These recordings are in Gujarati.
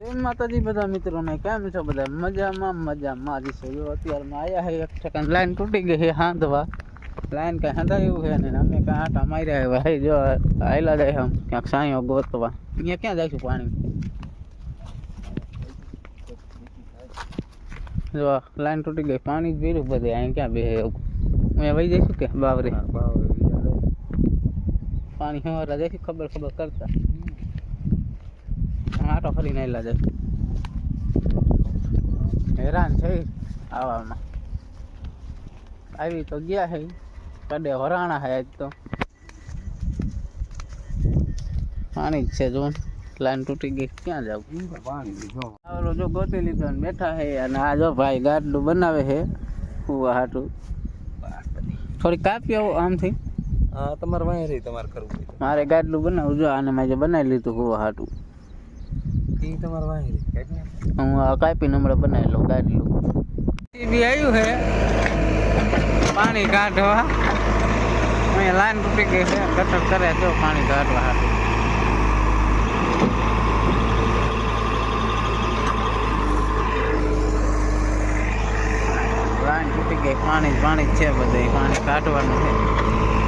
જય માતાજી બધા મિત્રોને કેમ છો બધા? મજામાં મજામાં. જ છે જો અત્યારમાં આયા છે એક સેકન્ડ લાઈન તૂટી ગઈ છે હાંધવા. લાઈન કાંઈ હંધાયું છે ને અમે કાંઈ આટા માર્યા છે ભાઈ જો આયલા જાય આમ ક્યાંક સાંયો ગોતવા. અહીંયા ક્યાં જઈશું પાણી? જો લાઈન તૂટી ગઈ. પાણી જ પીરું બધે. અહીંયા ક્યાં બે અહીંયા વહી જઈશું કે? બાવરે? પાણી હવારા જઈશું ખબર ખબર કરતા. આટો ફરીને આવેલા છે. હેરાન છે આવામાં. આવી તો ગયા છે કડે હરાણા છે આજ તો. પાણી જ છે જો. લાઈન તૂટી ગઈ. ક્યાં જાવ? પાણી જો. ગોતી લીધો ને બેઠા છે અને આ જો ભાઈ ગાડલું બનાવે છે કુવા હાટું. થોડી કાપી આવો આમથી. હા તમારે વાંહે રહી તમારે કરવું મારે ગાડલું બનાવું જો આને મેં જે બનાવી લીધું કુવા હાટું. ઈ તમારે વાંહે હું આ કાપીને હમણાં બનાવી લઉં ગાડલું બી આવ્યું છે પાણી કાઢવા. અહીંયા લાઈન તૂટી ગઈ છે. કટક કરે જો પાણી કાઢવા લાઈન તૂટી ગઈ. પાણી જ પાણી જ છે બધે. પાણી કાઢવાનું છે.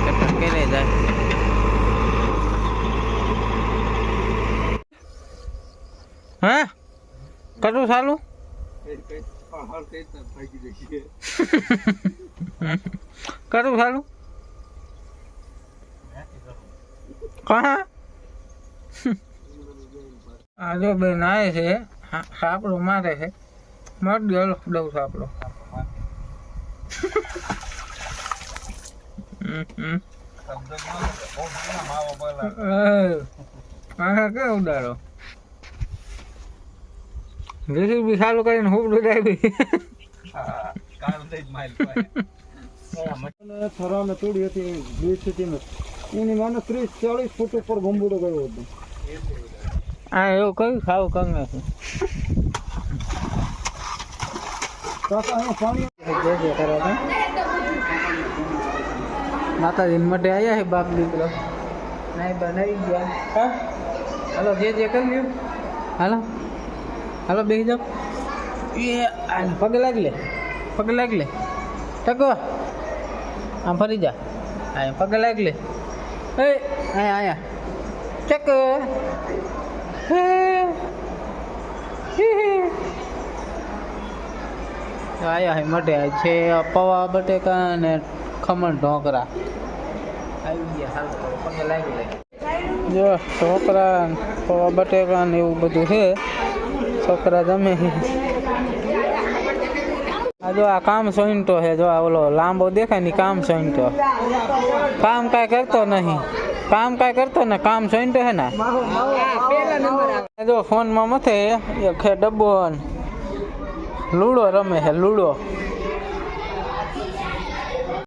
કટક કરે જાય. હા કટું સાલું કરું સારું કહા આ જો બે નાય છે સાપડો મારે છે મત ગયો દઉં સાપડો હમ, હમ. એ, આને કે ઉડાડો જેસીબી ચાલુ કરીને હું ઉડાડી થરાને તોડી હતી બે સ્થિતિમાં એની માને ત્રીસ ચાલીસ ફૂટ ઉપર ગંબુડો ગયો હતો આ એવું કયું ખાવ કંગે છે કાકા અહીંયા પાણી જય જય કરો માતાજી માટે આવ્યા છે બાપ દીકરો. નહીં બનાવી ગયા. હા? હલો જે જે કર્યું હાલો. હાલો બેસી જાઓ. એ આ પગે લાગી લે. પગે લાગી લે. ટકો. આમ ફરી જા. અહીંયા પગે લાગી લે. એ અહીંયા અહીંયા. ચક આયા હે મટે છે. પૌવા બટેકા અને ખમણ ઢોકરા. આવી ગયા હાલ પગે લાગી લે. જો ઢોકરા પવા બટેકા ને એવું બધું છે. છોકરા જમે. આ જો આ કામ સોઈન્ટો છે જો આ ઓલો લાંબો દેખાય ને કામ સોઈન્ટો કામ કાંઈ કરતો નહીં. કામ કાંઈ કરતો ને કામ સોઈન્ટો છે ને? જો ફોનમાં મથે એક ડબ્બો લૂડો રમે છે લૂડો.